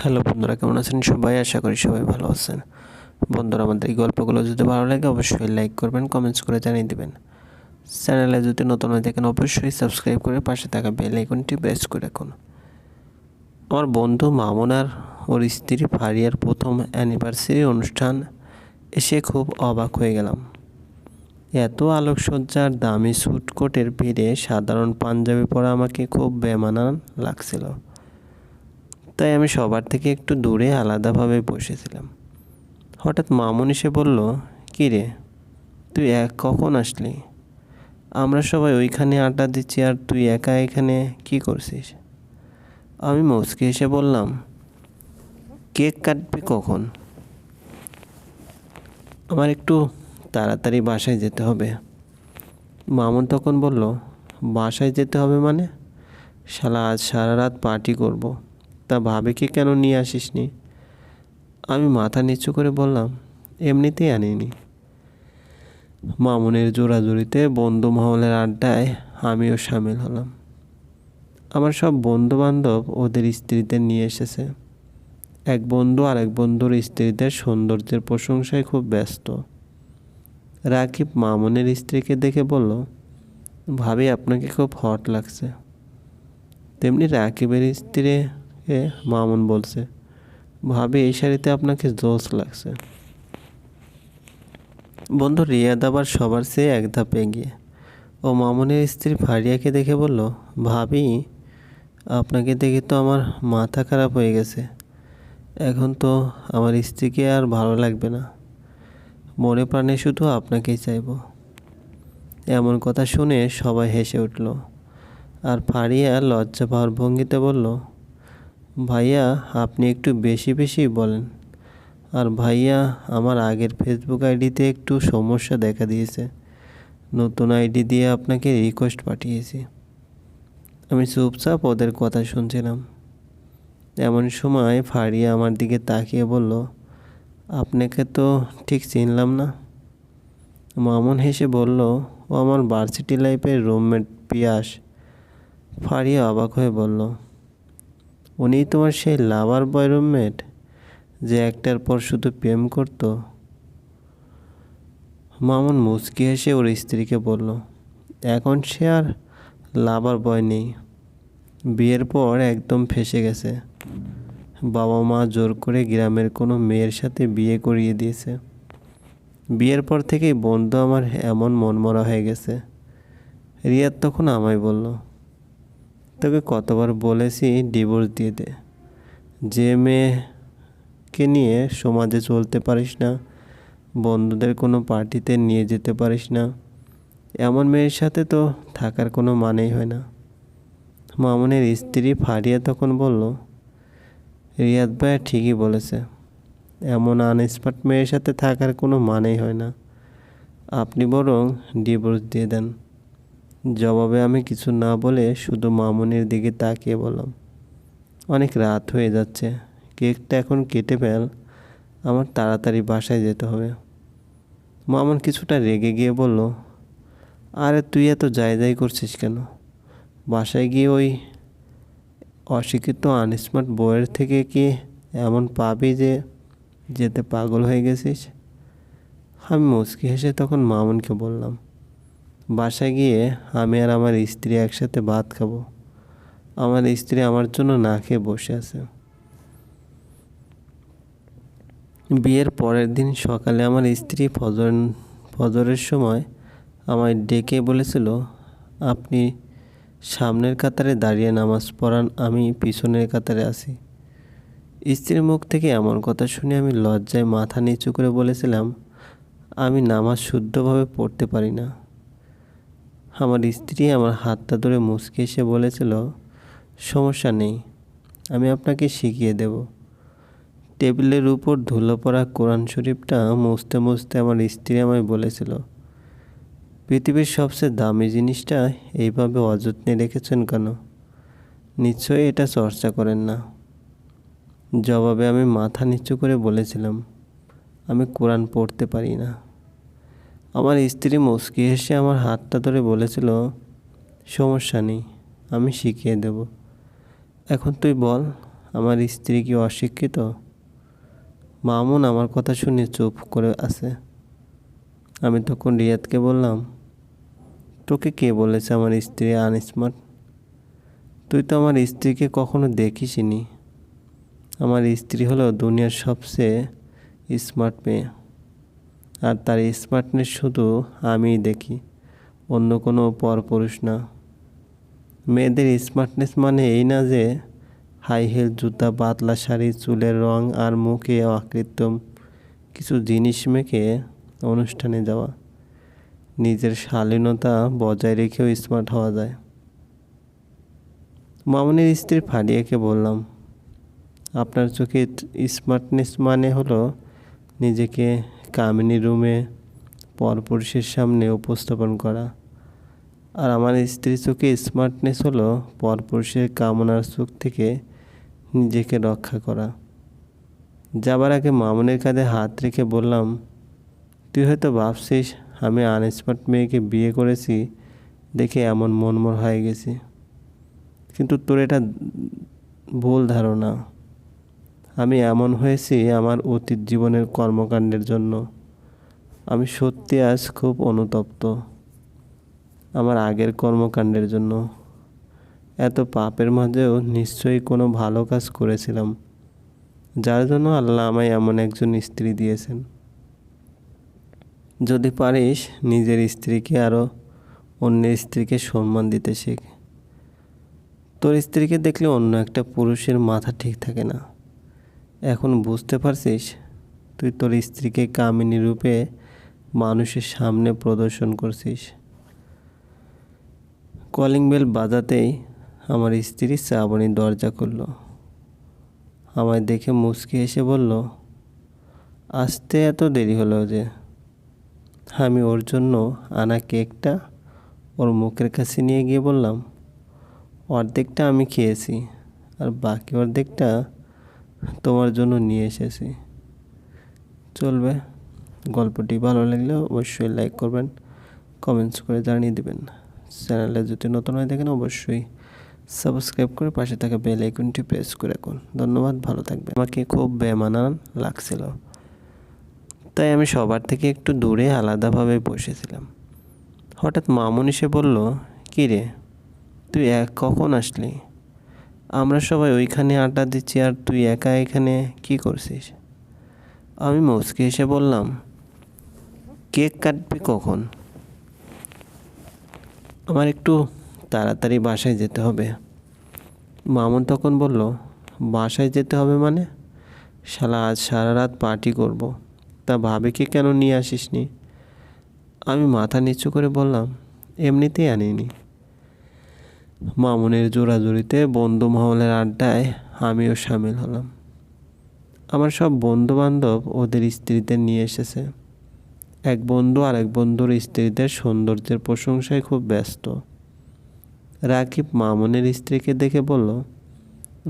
Hello বন্ধুরা, কেমন আছেন সবাই? আশা করি সবাই ভালো আছেন। বন্ধুরা, আমাদের এই গল্পগুলো যদি ভালো লাগে, অবশ্যই লাইক করবেন কমেন্টস করে জানিয়ে দেবেন। চ্যানেলে যদি নতুন হয়ে থাকেন, অবশ্যই সাবস্ক্রাইব করে পাশে থাকা বেল আইকনটি প্রেস করে রাখুন। আমার বন্ধু মামুন আর ওর স্ত্রী ফারিয়ার প্রথম অ্যানিভার্সারি অনুষ্ঠান এসে খুব অবাক হয়ে গেলাম। এত আলোকসজ্জার দামি স্যুট কোটের ভিড়ে সাধারণ পাঞ্জাবি পরা আমাকে খুব বেমানান লাগছিল। তাই আমি সবার থেকে একটু দূরে আলাদাভাবে বসেছিলাম। হঠাৎ মামুন এসে বলল, কী রে, তুই এক, কখন আসলি? আমরা সবাই ওইখানে আড্ডা দিচ্ছি আর তুই একা এখানে কি করছিস? আমি মুচকি এসে বললাম, কেক কাটবি কখন? আমার একটু তাড়াতাড়ি বাসায় যেতে হবে। মামুন তখন বলল, বাসায় যেতে হবে মানে? শালা, আজ সারা রাত পার্টি করব। তা ভাবিকে কেন নিয়ে আসিসনি? আমি মাথা নিচু করে বললাম, এমনিতেই আনিনি। মামুনের জোড়াজুড়িতে বন্ধু মহলের আড্ডায় আমিও সামিল হলাম। আমার সব বন্ধু বান্ধব ওদের স্ত্রীদের নিয়ে এসেছে। এক বন্ধু আর এক বন্ধুর স্ত্রীদের সৌন্দর্যের প্রশংসায় খুব ব্যস্ত। রাকিব মামুনের স্ত্রীকে দেখে বলল, ভাবি, আপনাকে খুব হট লাগছে। তেমনি রাকিবের স্ত্রীকে মামুন বলছে, ভাবি, এই শাড়িতে আপনাকে জোস লাগছে। বন্ধু, রিয়াদ আবার সবার চেয়ে এক ধাপ এগিয়ে। ও মামুনের স্ত্রী ফারিয়াকে দেখে বলল, ভাবি, আপনাকে দেখে তো আমার মাথা খারাপ হয়ে গেছে। এখন তো আমার স্ত্রীকে আর ভালো লাগবে না। মনে প্রাণে শুধু আপনাকেই চাইব। এমন কথা শুনে সবাই হেসে উঠল। আর ফারিয়া লজ্জা পাওয়ার ভঙ্গিতে বলল ভাইয়া, আপনি একটু বেশি বেশি বলেন। আর ভাইয়া, আমার আগের ফেসবুক আইডিতে একটু সমস্যা দেখা দিয়েছে। নতুন আইডি দিয়ে আপনাকে রিকোয়েস্ট পাঠিয়েছি। আমি চুপচাপ ওদের কথা শুনছিলাম। এমন সময় ফারিয়া আমার দিকে তাকিয়ে বলল, আপনাকে তো ঠিক চিনলাম না। মামুন হেসে বলল, ও আমার ভার্সিটি লাইফের রুমমেট পিয়াস। ফারিয়া অবাক হয়ে বলল উনি তোমার সেই লাভার বয় রুমমেট যে একটার পর শুধু প্রেম করত? মামুন মুচকি হেসে ওর স্ত্রীকে বলল, এখন সে আর লাভার বয় নেই। বিয়ের পর একদম ফেসে গেছে। বাবা মা জোর করে গ্রামের কোনো মেয়ের সাথে বিয়ে করিয়ে দিয়েছে। বিয়ের পর থেকেই বন্ধু আমার এমন মনমরা হয়ে গেছে। রিয়াদ তখন আমায় বলল তোকে কতবার বলেছি ডিভোর্স দিয়ে দে। যে মেয়েকে নিয়ে সমাজে চলতে পারিস না, বন্ধুদের কোনো পার্টিতে নিয়ে যেতে পারিস না, এমন মেয়ের সাথে তো থাকার কোনো মানেই হয় না। মামুনের স্ত্রী ফারিয়া তখন বলল, রিয়াদ ভাইয়া ঠিকই বলেছে, এমন আনস্পট মেয়ের সাথে থাকার কোনো মানেই হয় না। আপনি বরং ডিভোর্স দিয়ে দেন। জবাবে আমি কিছু না বলে শুধু মামুনির দিকে তাকিয়ে বললাম, অনেক রাত হয়ে যাচ্ছে, কেকটা এখন কেটে ফেল, আমার তাড়াতাড়ি বাসায় যেতে হবে। মামুন কিছুটা রেগে গিয়ে বলল, আরে তুই এত যাই যাই করছিস কেন? বাসায় গিয়ে ওই অশিক্ষিত আনস্মার্ট বইয়ের থেকে কি এমন পাবি যে যেতে পাগল হয়ে গেছিস? আমি মুচকি হেসে তখন মামুনকে বললাম বাসায় গিয়ে আমি আর আমার স্ত্রী একসাথে ভাত খাব। আমার স্ত্রী আমার জন্য না খেয়ে বসে আছে। বিয়ের পরের দিন সকালে আমার স্ত্রী ফজর, ফজরের সময় আমায় ডেকে বলেছিল, আপনি সামনের কাতারে দাঁড়িয়ে নামাজ পড়ান, আমি পিছনের কাতারে আছি। স্ত্রীর মুখ থেকে এমন কথা শুনে আমি লজ্জায় মাথা নিচু করে বলেছিলাম, আমি নামাজ শুদ্ধভাবে পড়তে পারি না। আমার স্ত্রী আমার হাতটা ধরে মুচকে এসে বলেছিল, সমস্যা নেই, আমি আপনাকে শিখিয়ে দেব। টেবিলের উপর ধুলো পড়া কোরআন শরীফটা মুছতে মুছতে আমার স্ত্রী আমায় বলেছিল, পৃথিবীর সবচেয়ে দামি জিনিসটা এইভাবে অযত্নে রেখেছেন কেন? নিশ্চয়ই এটা চর্চা করেন না। জবাবে আমি মাথা নিচু করে বলেছিলাম, আমি কোরআন পড়তে পারি না। আমার স্ত্রী মুস্কি হেসে আমার হাতটা ধরে বলেছিল, সমস্যা নেই, আমি শিখিয়ে দেব। এখন তুই বল, আমার স্ত্রী কি অশিক্ষিত? মামুন আমার কথা শুনে চুপ করে আছে। আমি তখন রিয়াদকে বললাম, তোকে কে বলেছে আমার স্ত্রী আনস্মার্ট? তুই তো আমার স্ত্রীকে কখনো দেখিসনি। আমার স্ত্রী হলো দুনিয়ার সবচেয়ে স্মার্ট মেয়ে। আর তার স্মার্টনেস শুধু আমিই দেখি, অন্য কোনো পরপুরুষ না। মেয়েদের স্মার্টনেস মানে এই না যে হাই হিল জুতা, পাতলা শাড়ি, চুলের রং আর মুখে অকৃত্রিম কিছু জিনিস মেখে অনুষ্ঠানে যাওয়া। নিজের শালীনতা বজায় রেখেও স্মার্ট হওয়া যায়। মামুনের স্ত্রী ফারিয়াকে বললাম, আপনার চোখে স্মার্টনেস মানে হলো নিজেকে কামিনী রুমে পরপুরুষের সামনে উপস্থাপন করা। আর আমার স্ত্রীর চোখে স্মার্টনেস হলো পরপুরুষের কামনার চোখ থেকে নিজেকে রক্ষা করা। যাবার আগে মামুনের কাঁধে হাত রেখে বললাম, তুই হয়তো ভাবছিস আমি আনস্মার্ট মেয়েকে বিয়ে করেছি দেখে এমন মনমর হয়ে গেছি। কিন্তু তোর এটা ভুল ধারণা। আমি এমন হয়েছি আমার অতীত জীবনের কর্মকাণ্ডের জন্য। আমি সত্যি আজ খুব অনুতপ্ত আমার আগের কর্মকাণ্ডের জন্য। এত পাপের মাঝেও নিশ্চয়ই কোনো ভালো কাজ করেছিলাম, যার জন্য আল্লাহ আমায় এমন একজন স্ত্রী দিয়েছেন। যদি পারিস নিজের স্ত্রীকে আরও অন্যের স্ত্রীকে সম্মান দিতে শেখ। তোর স্ত্রীকে দেখলে অন্য একটা পুরুষের মাথা ঠিক থাকে না। এখন বুঝতে পারছিস? তুই তোর স্ত্রীকে কামিনী রূপে মানুষের সামনে প্রদর্শন করছিস। কলিং বেল বাজাতেই আমার স্ত্রী শ্রাবণী দরজা খুলল। আমায় দেখে মুচকি এসে বলল, আসতে এত দেরি হলো যে। আমি ওর জন্য আনা কেকটা ওর মুখের কাছে নিয়ে গিয়ে বললাম, অর্ধেকটা আমি খেয়েছি, আর বাকি অর্ধেকটা তোমার জন্য নিয়ে এসেছি। চলবে। গল্পটি ভালো লাগলে অবশ্যই লাইক করবেন কমেন্টস করে জানিয়ে দেবেন। চ্যানেলে যদি নতুন হয়ে থাকেন, অবশ্যই সাবস্ক্রাইব করে পাশে থাকা বেল আইকনটি প্রেস করে রাখুন। ধন্যবাদ, ভালো থাকবেন। আমাকে খুব বেমানান লাগছিল। তাই আমি সবার থেকে একটু দূরে আলাদাভাবে বসেছিলাম। হঠাৎ মামুন এসে বলল কী রে তুই এক কখন আসলি? আমরা সবাই ওইখানে আড্ডা দিচ্ছি আর তুই একা এখানে কি করছিস? আমি মুচকে এসে বললাম, কেক কাটবি কখন? আমার একটু তাড়াতাড়ি বাসায় যেতে হবে। মামুন তখন বলল, বাসায় যেতে হবে মানে? শালা, আজ সারা রাত পার্টি করব। তা ভাবিকে কেন নিয়ে আসিসনি? আমি মাথা নিচু করে বললাম, এমনিতেই আনিনি। মামুনের জোড়াজুড়িতে বন্ধু মহলের আড্ডায় আমিও সামিল হলাম। আমার সব বন্ধু বান্ধব ওদের স্ত্রীদের নিয়ে এসেছে। এক বন্ধু আর এক বন্ধুর স্ত্রীদের সৌন্দর্যের প্রশংসায় খুব ব্যস্ত। রাকিব মামুনের স্ত্রীকে দেখে বলল,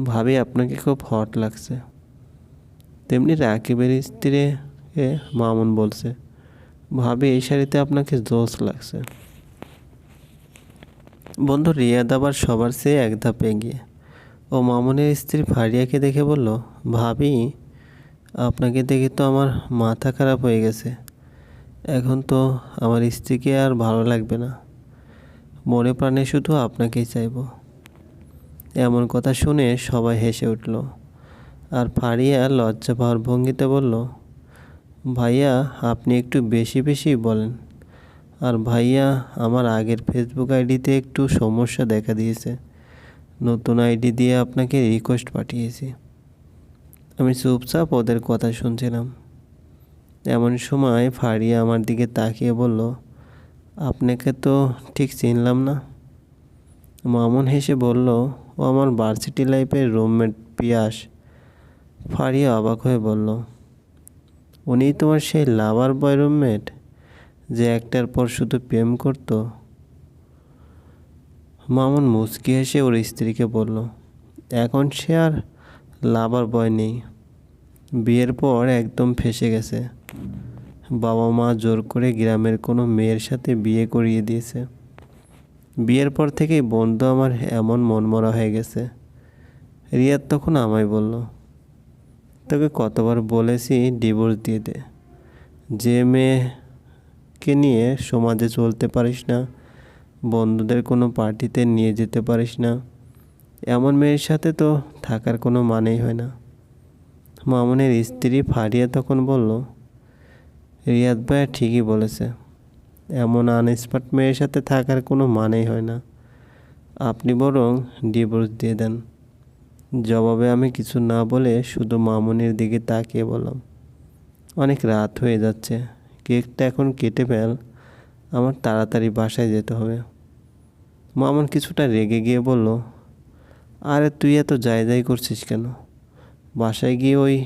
ভাবি, আপনাকে খুব হট লাগছে। তেমনি রাকিবের স্ত্রীকে মামুন বলছে, ভাবি, এই শাড়িতে আপনাকে জোস লাগছে। বন্ধু রিয়াদ আবার সবার চেয়ে এক ধাপ এগিয়ে। ও মামুনের স্ত্রী ফারিয়াকে দেখে বলল, ভাবি, আপনাকে দেখে তো আমার মাথা খারাপ হয়ে গেছে। এখন তো আমার স্ত্রীকে আর ভালো লাগবে না। মনে প্রাণে শুধু আপনাকেই চাইব। এমন কথা শুনে সবাই হেসে উঠল। আর ফারিয়া লজ্জা পাওয়ার ভঙ্গিতে বলল, ভাইয়া, আপনি একটু বেশি বেশি বলেন। আর ভাইয়া, আমার আগের ফেসবুক আইডিতে একটু সমস্যা দেখা দিয়েছে। নতুন আইডি দিয়ে আপনাকে রিকোয়েস্ট পাঠিয়েছি। আমি চুপচাপ ওদের কথা শুনছিলাম। এমন সময় ফারিয়া আমার দিকে তাকিয়ে বলল, আপনাকে তো ঠিক চিনলাম না। মামুন হেসে বলল, ও আমার ভার্সিটি লাইফের রুমমেট পিয়াস। ফারিয়া অবাক হয়ে বলল উনি তোমার সেই লাভার বয় রুমমেট যে একটার পর শুধু প্রেম করত। মামুন মুচকি হেসে ওর স্ত্রীকে বলল, এখন সে আর লাভার বয় নেই। বিয়ের পর একদম ফেসে গেছে। বাবা মা জোর করে গ্রামের কোনো মেয়ের সাথে বিয়ে করিয়ে দিয়েছে। বিয়ের পর থেকেই বন্ধু আমার এমন মনমরা হয়ে গেছে। রিয়াদ তখন আমায় বলল, তোকে কতবার বলেছি ডিভোর্স দিয়ে দে। যে মেয়েকে নিয়ে সমাজে চলতে পারিস না, বন্ধুদের কোনো পার্টিতে নিয়ে যেতে পারিস না। এমন মেয়ের সাথে তো থাকার কোনো মানেই হয় না। মামুনের স্ত্রী ফারিয়া তখন বলল, রিয়াদ ভাইয়া ঠিকই বলেছে, এমন আনস্মার্ট মেয়ের সাথে থাকার কোনো মানেই হয় না। আপনি বরং ডিভোর্স দিয়ে দেন। জবাবে আমি কিছু না বলে শুধু মামুনির দিকে তাকিয়ে বললাম, অনেক রাত হয়ে যাচ্ছে কেকটা এখন কেটে ফেল, আমার তাড়াতাড়ি বাসায় যেতে হবে। মামুন কিছুটা রেগে গিয়ে বলল, আরে তুই এত যাই যাই করছিস কেন? বাসায় গিয়ে ওই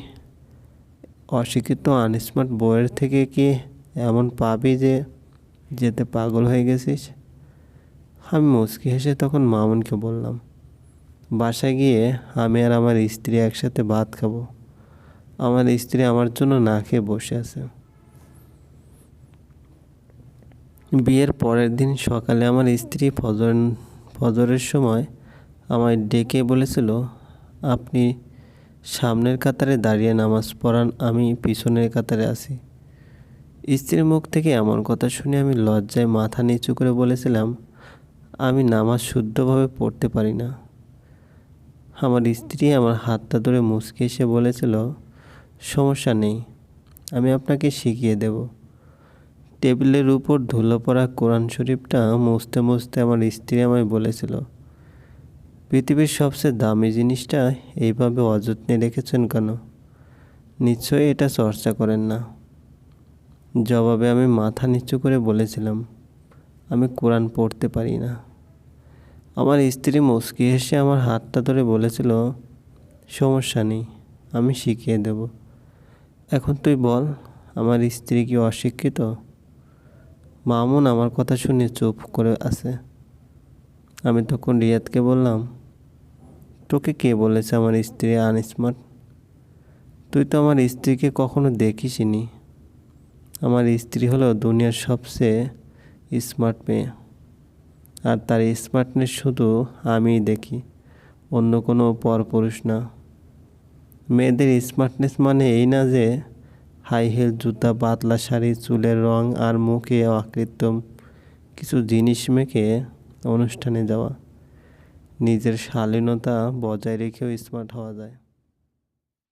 অশিক্ষিত আনস্মার্ট বইয়ের থেকে কি এমন পাবি যে যেতে পাগল হয়ে গেছিস? আমি মুচকি হেসে তখন মামুনকে বললাম, বাসায় গিয়ে আমি আর আমার স্ত্রী একসাথে ভাত খাব। আমার স্ত্রী আমার জন্য না খেয়ে বসে আছে। বিয়ের পরের দিন সকালে আমার স্ত্রী ফজর, ফজরের সময় আমায় ডেকে বলেছিল, আপনি সামনের কাতারে দাঁড়িয়ে নামাজ পড়ান, আমি পিছনের কাতারে আছি। স্ত্রীর মুখ থেকে এমন কথা শুনে আমি লজ্জায় মাথা নিচু করে বলেছিলাম, আমি নামাজ শুদ্ধভাবে পড়তে পারি না। আমার স্ত্রী আমার হাতটা ধরে মুচকে এসে বলেছিল, সমস্যা নেই, আমি আপনাকে শিখিয়ে দেব। টেবিলের উপর ধুলো পড়া কোরআন শরীফটা মুছতে মুছতে আমার স্ত্রী আমায় বলেছিল, পৃথিবীর সবচেয়ে দামি জিনিসটা এইভাবে অযত্নে রেখেছেন কেন? নিশ্চয়ই এটা চর্চা করেন না। জবাবে আমি মাথা নিচু করে বলেছিলাম, আমি কোরআন পড়তে পারি না। আমার স্ত্রী মুচকি হেসে আমার হাতটা ধরে বলেছিল, সমস্যা নেই, আমি শিখিয়ে দেব। এখন তুই বল, আমার স্ত্রী কি অশিক্ষিত? মামুন আমার কথা শুনে চুপ করে আছে। আমি তখন রিয়াদকে বললাম, তোকে কে বলেছে আমার স্ত্রী আনস্মার্ট? তুই তো আমার স্ত্রীকে কখনো দেখিসনি। আমার স্ত্রী হলো দুনিয়ার সবচেয়ে স্মার্ট মেয়ে। আর তার স্মার্টনেস শুধু আমিই দেখি, অন্য কোনো পরপুরুষ না। মেয়েদের স্মার্টনেস মানে এই না যে হাই হিল জুতা, পাতলা শাড়ি, চুলের রং আর মুখে আকৃত্তম কিছু জিনিস মেখে অনুষ্ঠানে যাওয়া। নিজের শালীনতা বজায় রেখেও স্মার্ট হওয়া যায়।